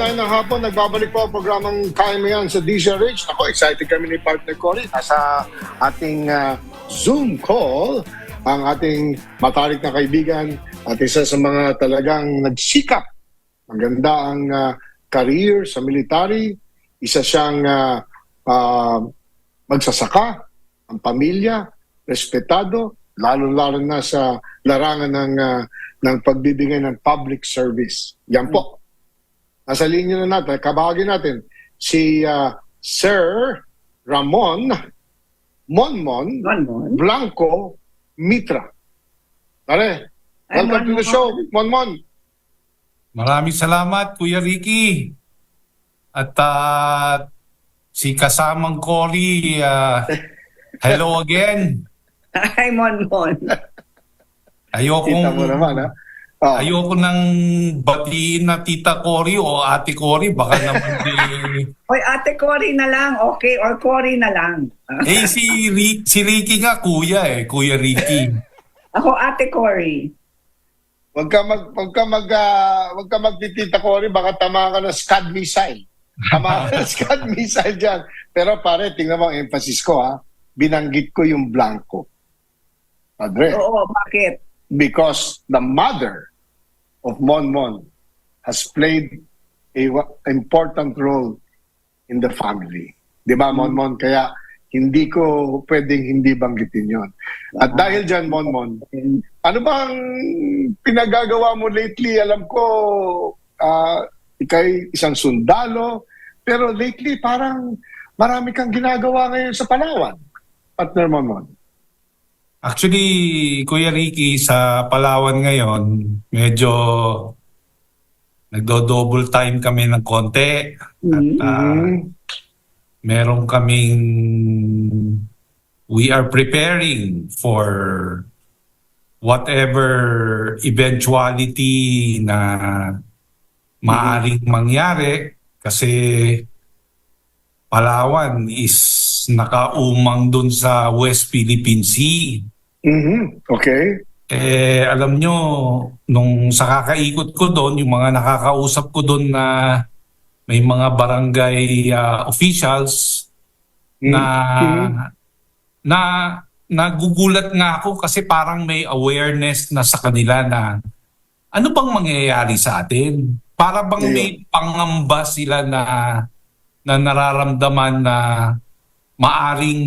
9 ng hapon, nagbabalik po ang programang Kain Mo Yan sa DZRH. Ako, excited kami ni partner Cory. Nasa ating ah, Zoom call, ang ating matarik na kaibigan at isa sa mga talagang nagsikap. Maganda ang ah, career sa military. Isa siyang ah, ah, magsasaka, ang pamilya, respetado, lalo-lalo na sa larangan ng, ah, ng pagbibigay ng public service. Yan po. Nasa linya na natin, kabahagi natin, si ah, Sir Ramon Monmon Monmon. Blanco Mitra. Pare, Ay, welcome to the show, Monmon. Maraming salamat, Kuya Ricky. At ah, si kasamang Cory, ah, hello again. Ay, Monmon. Ayoko Kita mo naman, ha? Oh, Ayoko nang batiin na Tita Cory o Ate Cory. Baka naman di... Oy, ate Cory na lang. Okay, or Cory na lang. Eh, si, Ri- si Ricky nga, Kuya eh. Kuya Ricky. Ako, ate Cory. wag ka mag wag ka mag ah, wag ka magtitita rin baka tama ka ng Scud missile. Tama ka ng Scud missile diyan. Pero pare, tingnan mo ang emphasis ko ha. Binanggit ko yung blanco. Padre, Oo, bakit? because the mother of Monmon has played a important role in the family. Di ba, Monmon? Kaya hindi ko pwedeng hindi banggitin yon. At dahil dyan, Monmon, ano bang pinagagawa mo lately? Alam ko, ah, ikay isang sundalo, pero lately parang marami kang ginagawa ngayon sa Palawan. Partner Monmon. Actually, Kuya Ricky, sa Palawan ngayon, medyo nagdo-double time kami ng konti. Ah, Mhm. meron kaming we are preparing for whatever eventuality na maaring mangyari kasi Palawan is nakaumang dun sa West Philippine Sea. Mhm. Okay. Eh, alam nyo, nung sa kakaikot ko doon, yung mga nakakausap ko doon na may mga barangay ah, officials na Mhm. na nagugulat nga ako kasi parang may awareness na sa kanila na ano bang mangyayari sa atin? Para bang may pangamba sila na na nararamdaman na maaring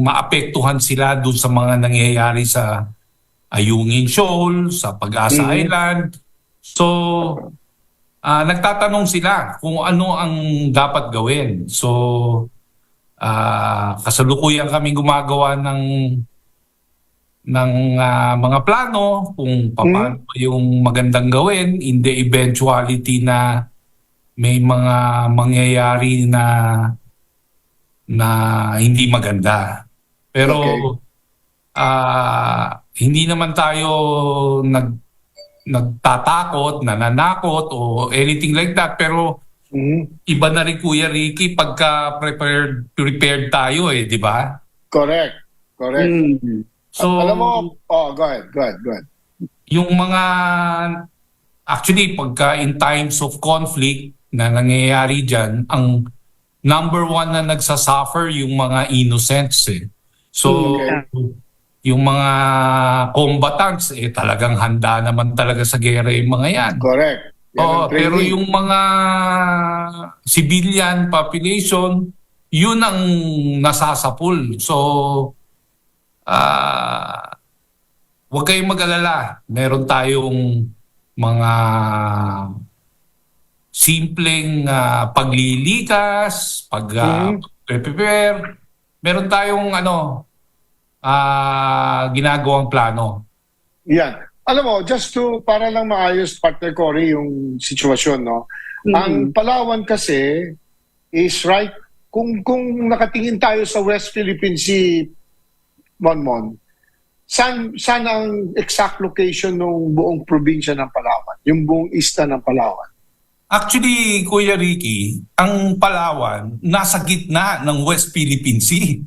maapektuhan sila dun sa mga nangyayari sa Ayungin Shoal, sa Pag-asa Mhm. Island. So, ah, nagtatanong sila kung ano ang dapat gawin. So, ah, kasalukuyan kami gumagawa ng ng ah, mga plano kung paano ba yung magandang gawin in the eventuality na may mga mangyayari na na hindi maganda. Pero ah hindi naman tayo nag nagtatakot, nananakot o anything like that pero Mhm. iba na rin Kuya Ricky pagka prepared prepared tayo eh, di ba? Correct. Correct. Mhm. So Alam mo, oh, go ahead, go ahead, go ahead. yung mga actually pagka in times of conflict na nangyayari diyan, ang number one na nagsasuffer yung mga innocents eh. So Okay. yung mga combatants eh talagang handa naman talaga sa gera yung mga yan. Correct. Yan Oo, pero yung mga civilian population, yun ang nasasapul. So, ah, huwag kayong mag-alala. Meron tayong mga simpleng ah, paglilikas, pag ah, Mhm. prepare. Meron tayong ano, ah, ginagawang plano. Yan. Alam mo, just to, para lang maayos, partner Cory, yung sitwasyon, no? Mhm. Ang Palawan kasi is right, kung, kung nakatingin tayo sa West Philippine Sea, Monmon, saan, saan ang exact location ng buong probinsya ng Palawan? Yung buong ista ng Palawan? Actually, Kuya Ricky, ang Palawan nasa gitna ng West Philippine Sea.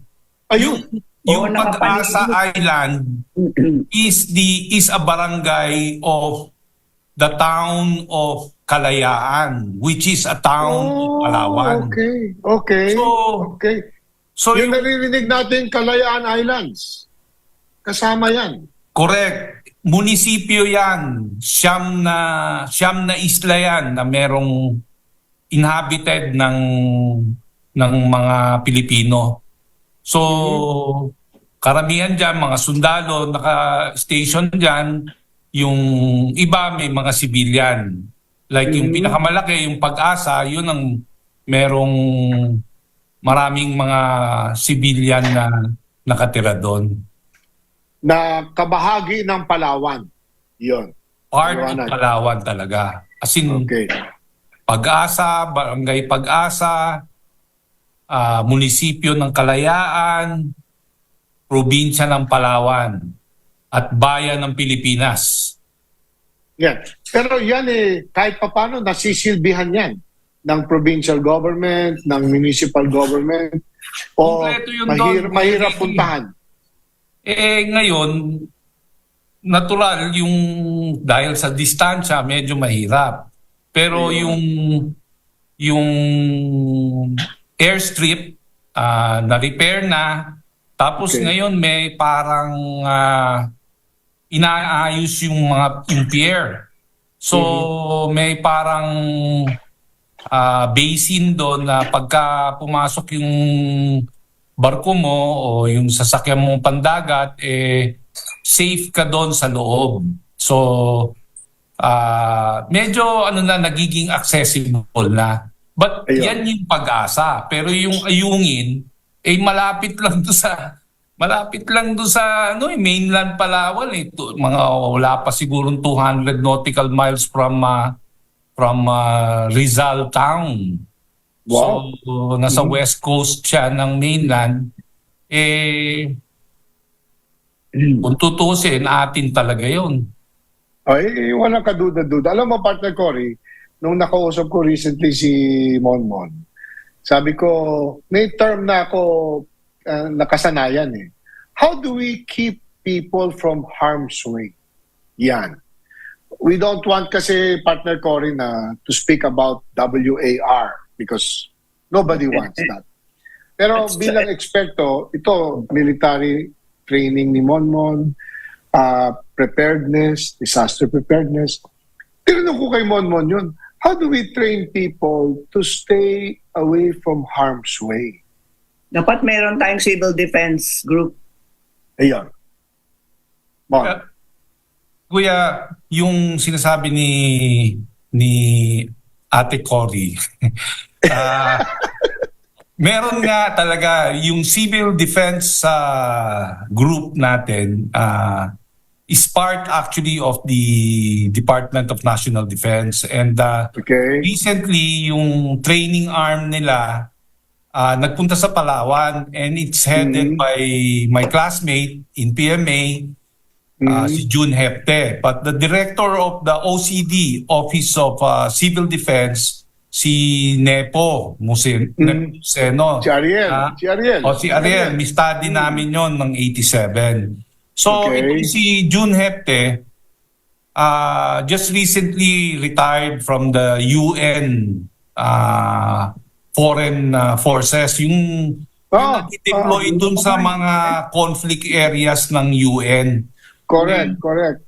Ayun. Yung Oo, Pag-asa. Island is the is a barangay of the town of Kalayaan, which is a town of Palawan. Oh, Okay, okay, So, okay. so yung yung, naririnig natin, Kalayaan Islands. Kasama yan. correct, munisipyo yan, siyam na, siyam na isla yan na merong inhabited ng, ng mga Pilipino. So, karamihan dyan, mga sundalo, naka-station dyan, yung iba may mga civilian. Like yung Mhm. pinakamalaki, yung pag-asa, yun ang merong maraming mga civilian na nakatira doon. Na kabahagi ng Palawan. Yun. Part Liwanag. Palawan talaga. As in, Okay. pag-asa, barangay pag-asa, ah, munisipyo ng Kalayaan, probinsya ng Palawan, at bayan ng Pilipinas. Yan. Pero yan eh, kahit papano, nasisilbihan yan ng provincial government, ng municipal government, o mahir- mahirap puntahan. Eh ngayon, natural yung dahil sa distansya medyo mahirap. Pero Ayun. yung yung airstrip ah, na repair na tapos Okay. ngayon may parang ah, inaayos yung mga yung pier. So Mm-hmm. may parang ah, basin doon na pagka pumasok yung barko mo o yung sasakyan mong pandagat, eh, safe ka doon sa loob. So, ah medyo ano na, nagiging accessible na. But Ayun. yan yung pag-asa. Pero yung ayungin, eh malapit lang do sa malapit lang do sa ano eh, mainland Palawan eh. Tu- mga wala pa siguro 200 nautical miles from ah, from ah, Rizal town. Wow. So, nasa Mhm. west coast siya ng mainland, eh, kung tutusin, atin talaga yon. Ay, eh, walang kaduda-duda. Alam mo, partner Cory, nung nakausap ko recently si Monmon, sabi ko, may term na ako ah, nakasanayan eh. How do we keep people from harm's way? Yan. We don't want kasi, partner Cory, na to speak about WAR because nobody wants that. Pero That's bilang eksperto, ito, military training ni Monmon, uh, preparedness, disaster preparedness. Tinanong ko kay Monmon yun, how do we train people to stay away from harm's way? Dapat meron tayong civil defense group. Ayun. Mon. Uh, Kuya, yung sinasabi ni ni Ate Cory, ah, meron nga talaga yung civil defense sa group natin ah, is part actually of the Department of National Defense and ah, Okay? recently yung training arm nila ah, nagpunta sa Palawan and it's headed Mhm. by my classmate in PMA Mhm. si June Hepte but the director of the OCD Office of ah, Civil Defense si Nepo Musen Mhm. Nepo Museno Si Ariel. Ah, si Ariel. o si Ariel, mi-study namin yon ng 87. So, Okay. itong si June Hepte, uh, just recently retired from the UN uh, Foreign uh, Forces. Yung, Ah, yung deploy ah, dun sa mga conflict areas ng UN. Correct, correct.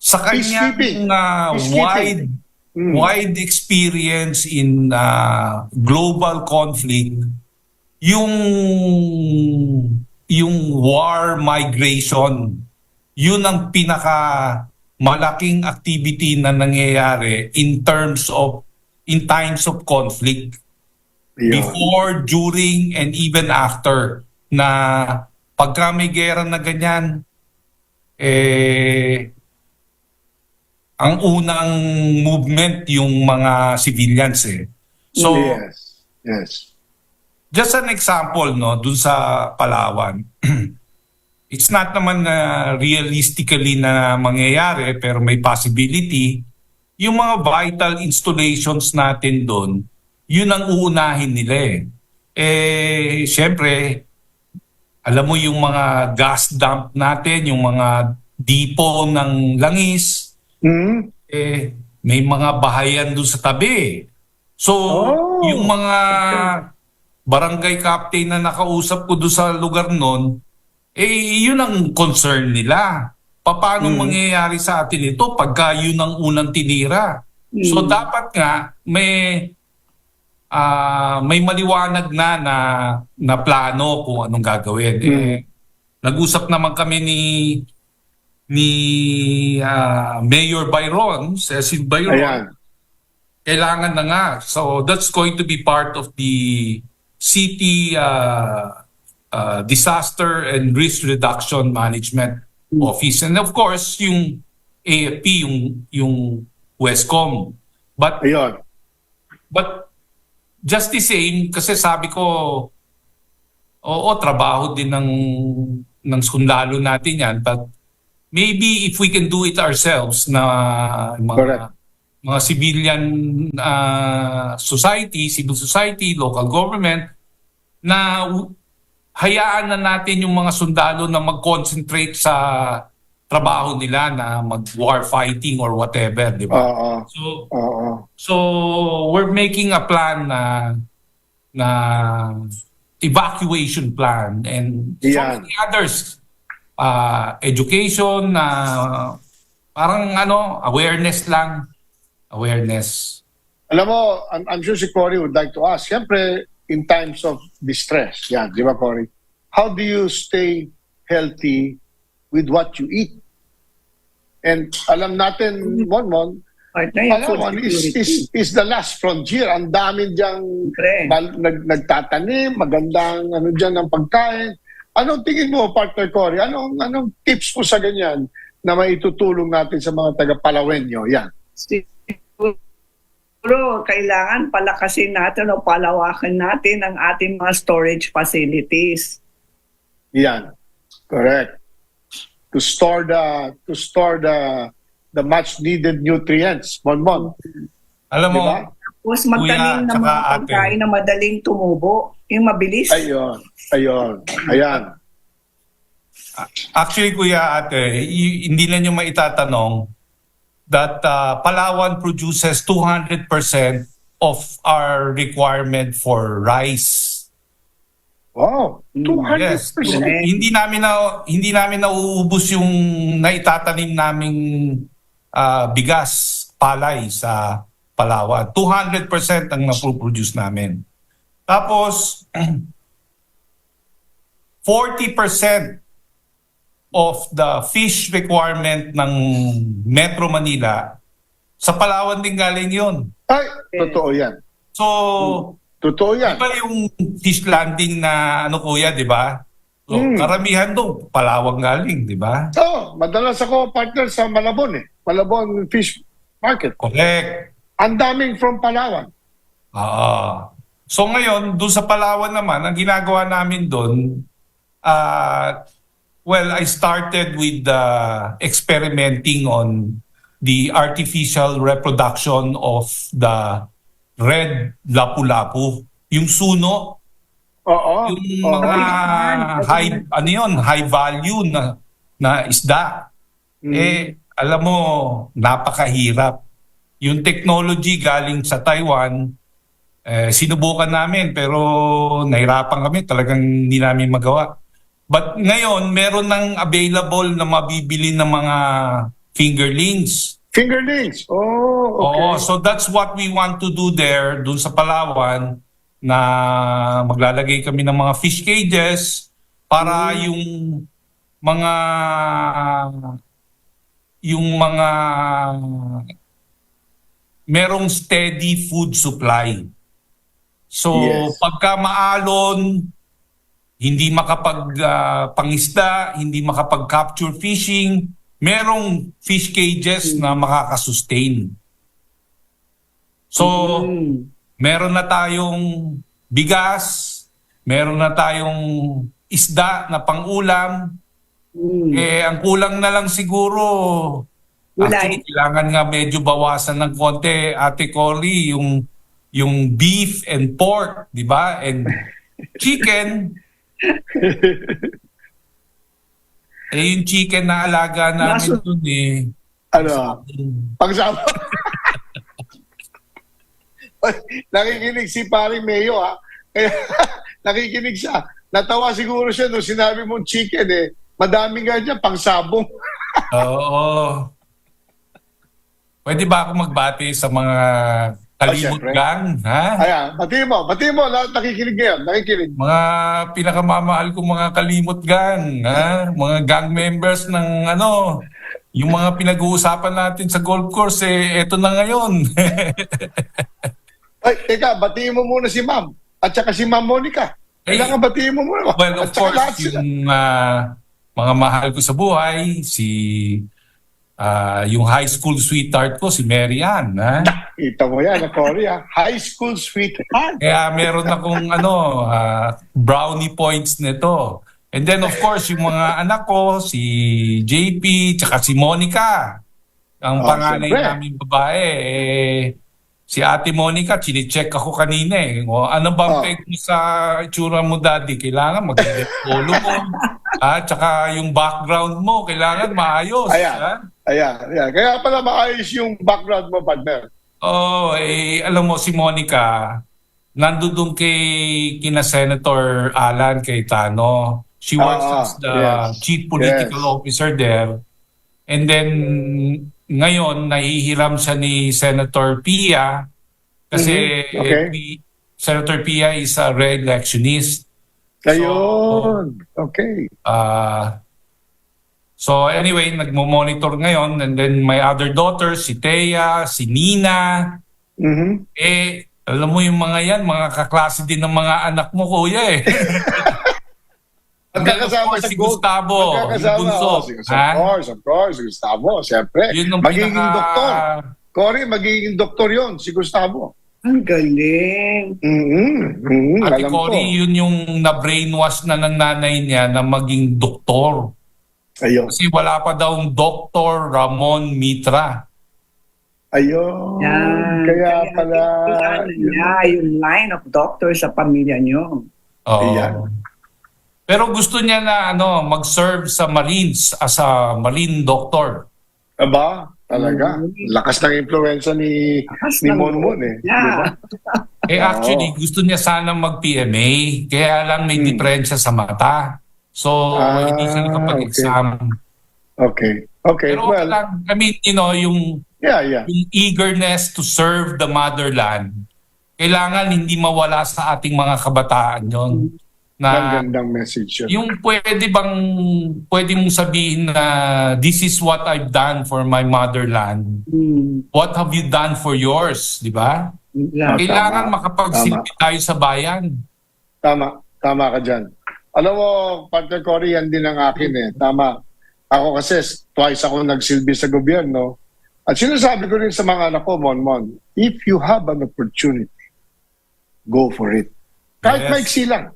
Sa kanyang uh, wide Mm. wide experience in uh, global conflict, yung yung war migration, yun ang pinaka malaking activity na nangyayari in terms of in times of conflict. Before, during, and even after na pagka may gera na ganyan, eh, ang unang movement yung mga civilians eh. So, yes. Yes. just an example no dun sa Palawan. It's not naman na realistically na mangyayari pero may possibility. Yung mga vital installations natin doon, yun ang uunahin nila eh. Eh, syempre, alam mo yung mga gas dump natin, yung mga depot ng langis, Mm. eh, may mga bahayan doon sa tabi. So, Oh, yung mga barangay captain na nakausap ko doon sa lugar noon, eh, yun ang concern nila. Paano Mm. mangyayari sa atin ito pagka yun ang unang tinira? So, Mm. dapat nga, may ah may maliwanag na na, na plano kung anong gagawin. Mm. Eh, nag-usap naman kami ni ni ah, Mayor Byron, Cecil Byron. Ayan. Kailangan na nga. So that's going to be part of the city uh, uh, disaster and risk reduction management office and of course yung AFP yung yung Westcom. But Ayun. But just the same, kasi sabi ko, oo, trabaho din ng, ng sundalo natin yan. But maybe if we can do it ourselves na mga, Correct. mga civilian uh, society, civil society, local government, na hayaan na natin yung mga sundalo na mag-concentrate sa trabaho nila na mag-war fighting or whatever, di ba? Oo. So, Oo. So we're making a plan na na evacuation plan and so Yan. many others. Uh, education na parang ano awareness lang awareness. Alam mo, I'm, I'm sure si Cory would like to ask, siyempre, in times of distress, yan, di ba Cory? How do you stay healthy with what you eat? And alam natin, Monmon, food Palawan is, is, is the last frontier. Ang dami diyang bal- nag, nagtatanim, magandang ano dyan ng pagkain. Anong tingin mo, partner Cory? Anong, anong tips mo sa ganyan na maitutulong natin sa mga taga-Palawenyo? Yan. Siguro, kailangan palakasin natin o palawakan natin ang ating mga storage facilities. Yan. Correct. To store the to store the the much needed nutrients. Monmon. Alam mo, Di ba? Tapos magtanim Kuya, ng mga pagkain na madaling tumubo. Yung mabilis. Ayun. Ayun. Ayan. actually kuya ate, hindi na nyo maitatanong that uh, Palawan produces 200% of our requirement for rice. Wow. 200%. Yes. Hindi namin na hindi namin nauubos yung naitatanim naming ah, bigas, palay sa Palawan. 200% ang napoproduce namin. Tapos 40% of the fish requirement ng Metro Manila sa Palawan din galing yun. Ay, totoo yan. So, Totoo yan. Di ba yung fish landing na ano kuya, di ba? So, Mm. karamihan doon, Palawang galing, di ba? Oo, madalas ako partner sa Malabon eh. Malabon Fish Market. Correct. Ang daming from Palawan. Ah. So ngayon, doon sa Palawan naman, ang ginagawa namin doon, ah, well, I started with uh, experimenting on the artificial reproduction of the red lapu-lapu. Yung suno, Oo. yung oo. mga high ano yun, high value na na isda. Mm. Eh alam mo, napakahirap. Yung technology galing sa Taiwan, eh, sinubukan namin pero nahirapan kami, talagang hindi namin magawa. But ngayon, meron ng available na mabibili ng mga fingerlings. Fingerlings. Oh, okay. Oo, so that's what we want to do there, dun sa Palawan, na maglalagay kami ng mga fish cages para yung mga yung mga merong steady food supply. So Yes. pagka maalon, hindi makapag ah, pangisda, hindi makapag-capture fishing, merong fish cages na makakasustain. So, Mm. meron na tayong bigas, meron na tayong isda na pang-ulam. Mm. Eh, ang kulang na lang siguro, actually, kailangan nga medyo bawasan ng konti, Ate Cory, yung, yung beef and pork, di ba? And chicken. eh, yung chicken na alaga namin Naso- dun eh. Ano? Pagsama. Nakikinig si Pari Mayo ha. Kaya nakikinig siya. Natawa siguro siya nung sinabi mong chicken eh. Madami nga dyan, pang sabong. Oo. Pwede ba ako magbati sa mga kalimot syempre. gang? Ha? Ayan, pati mo, pati mo, nakikinig ngayon, nakikinig. Mga pinakamamahal kong mga kalimot gang, ha? Mga gang members ng ano, yung mga pinag-uusapan natin sa golf course, eh, eto na ngayon. Ay, teka, batiin mo muna si ma'am. At saka si ma'am Monica. Kailangan batiin mo muna. well, of course, yung ah, mga mahal ko sa buhay, si ah, yung high school sweetheart ko, si Mary Ann, ha? Ito mo yan, Cory, ha? High school sweetheart. Kaya meron akong ano, ah, brownie points nito. And then of course, yung mga anak ko, si JP, tsaka si Monica. Ang Oh, panganay syempre. namin babae, eh, si Ate Monica, chine-check ako kanina eh. O, ano ba ang Oh. peg mo sa itsura mo, Daddy? Kailangan mag-get polo mo. ah, tsaka yung background mo, kailangan maayos. Ayan. ha? Ayan, ayan. Kaya pala maayos yung background mo, partner. Oh, eh, alam mo si Monica, nandun kay kina Senator Alan Cayetano. She works Ah, as the yes. chief political Yes. officer there. And then ngayon nahihiram siya ni Senator Pia kasi Mhm, okay. P- Senator Pia is a re-electionist. Ayun. Okay. Ah, so anyway, nagmo-monitor ngayon and then my other daughters, si Thea, si Nina, Mhm. Eh, alam mo yung mga yan, mga kaklase din ng mga anak mo, kuya eh. Magkakasama si. Gustavo, yung Magkakasama. bunso. Oh, si- of ha? course, of course. Si Gustavo, siyempre. Yun magiging pinaka... doktor. Cory, magiging doktor yon si Gustavo. Ang galing. Mhm. Mhm. Ate. Cory, yun yung na-brainwash na ng nanay niya na maging doktor. Ayun. Kasi wala pa daw Dr. Ramon Mitra. Ayun. Yan. Kaya pala. Kailangan niya yung line of doctor sa pamilya niyo. Oo. Ayan. Pero gusto niya na ano, mag-serve sa Marines as a Marine doctor. Aba, talaga. Mhm. Lakas ng influensya ni Lakas ni Monmon eh. niya. Di ba? Eh actually, gusto niya sana mag-PMA, kaya lang may Hmm. diferensya sa mata. So, Ah, hindi siya nakapag-exam. Okay. Okay. Pero okay well, lang, I mean, you know, yung, yeah, yeah. yung eagerness to serve the motherland, kailangan hindi mawala sa ating mga kabataan yon Ang na gandang message yun. yung pwede bang pwede mong sabihin na this is what I've done for my motherland Hmm. what have you done for yours di ba Yeah. kailangan tama. makapagsilbi tayo sa bayan Tama. Tama ka dyan. Alam mo, partner Cory, yan din ang akin eh. Tama. Ako kasi, twice ako nagsilbi sa gobyerno. At sinasabi ko rin sa mga anak ko, Mon Mon, if you have an opportunity, go for it. Kahit Yes. maiksi lang.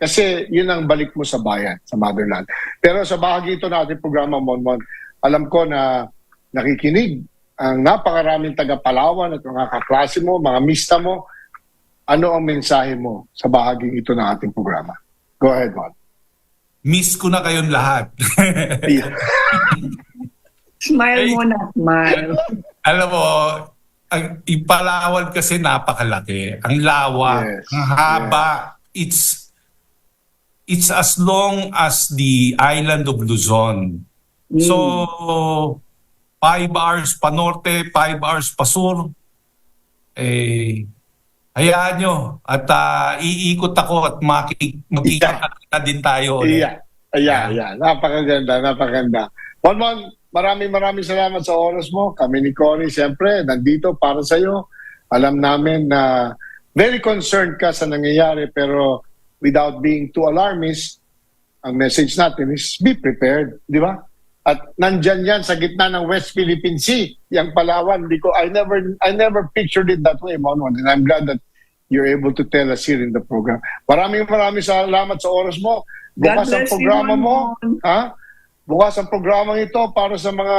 Kasi yun ang balik mo sa bayan, sa motherland. Pero sa bahagi ito ng ating programa, Mon Mon, alam ko na nakikinig ang napakaraming taga Palawan at mga kaklase mo, mga mista mo, ano ang mensahe mo sa bahaging ito ng ating programa? Go ahead, Mon. miss ko na kayong lahat Smile Hey. muna, smile. alam mo ang Ipalawan kasi napakalaki ang lawa Yes, ang haba it's it's as long as the island of Luzon Mm. So, five hours pa norte, five hours pa sur. Eh, hayaan nyo. At ah, iikot ako at maki, magkikita din tayo. ulit. Iya. Iya, iya. Napakaganda, napakaganda. Mon Mon, maraming maraming salamat sa oras mo. Kami ni Connie, siyempre, nandito para sa iyo. Alam namin na very concerned ka sa nangyayari pero without being too alarmist, ang message natin is be prepared, di ba? At nandyan yan sa gitna ng West Philippine Sea, yung Palawan. Di ko, I never, I never pictured it that way, Mon Mon. And I'm glad that you're able to tell us here in the program. Maraming maraming salamat sa oras mo. Bukas ang bless you, programa mo. Ha? Bukas ang programa ito para sa mga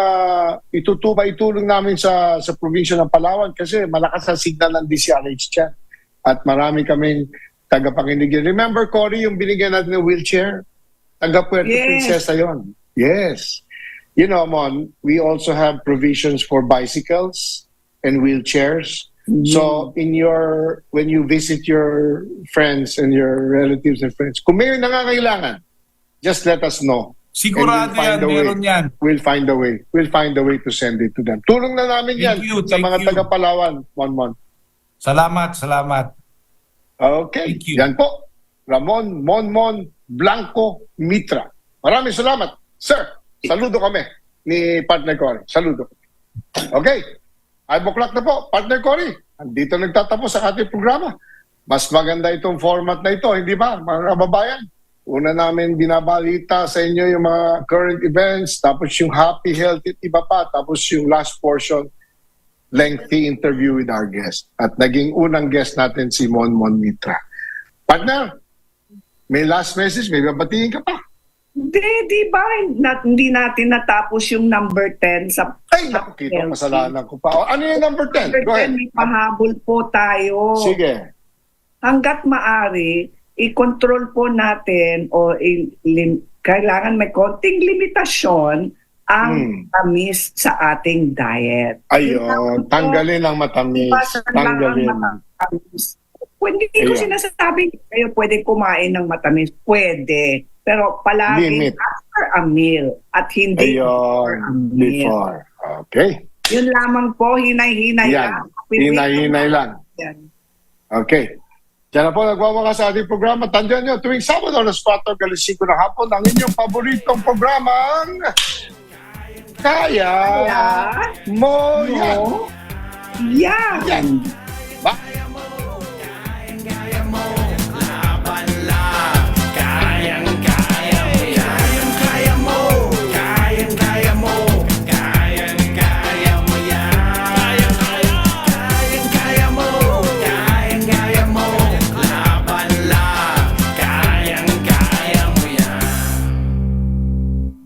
itutuba itulong namin sa sa probinsya ng Palawan kasi malakas ang signal ng DCRH dyan. At marami kaming tagapakinig. Remember, Cory, yung binigyan natin ng wheelchair? Taga Puerto Yes. Princesa yon. Yes. You know, Mon, we also have provisions for bicycles and wheelchairs. So, in your, when you visit your friends and your relatives and friends, kung may nangangailangan, just let us know. Sigurado we'll yan, meron yan. We'll find a way. We'll find a way to send it to them. Tulong na namin yan Thank you, sa mga you. taga-Palawan. One month. Salamat, salamat. Okay. Thank you. Yan po. Ramon Monmon Blanco Mitra. Maraming salamat. Sir, saludo kami ni Partner Cory. Saludo. Okay. Five o'clock na po, Partner Cory. Andito nagtatapos ang ating programa. Mas maganda itong format na ito, hindi ba, mga kababayan? Una namin binabalita sa inyo yung mga current events, tapos yung happy, healthy, iba pa, tapos yung last portion, lengthy interview with our guest. At naging unang guest natin si Monmon Mitra. Partner, may last message, may babatiin ka pa. Hindi, di ba? Na, hindi natin natapos yung number 10 sa Ay, nakikita ko, kasalanan ko pa. Ano yung number 10? Number Go ahead. 10, may pahabol po tayo. Sige. Hanggat maari, i-control po natin o i- lim- kailangan may konting limitasyon ang Hmm. tamis sa ating diet. Ayun, tanggalin ang matamis. Tanggalin. Matamis. Hindi ko sinasabing kayo pwede kumain ng matamis. Pwede. Pero palagi Limit. after a meal at hindi before a Ayun, meal. before. Okay. Yun lamang po, hinay-hinay Yan. lang. Hinay-hinay lang. Yan. Okay. Diyan na po nagwawakas sa ating programa. Tandaan nyo, tuwing Sabado alas 4 galis 5 ng hapon, ang inyong paboritong programang Kaya Kaya Mo Yan. yan. Yan. Ba?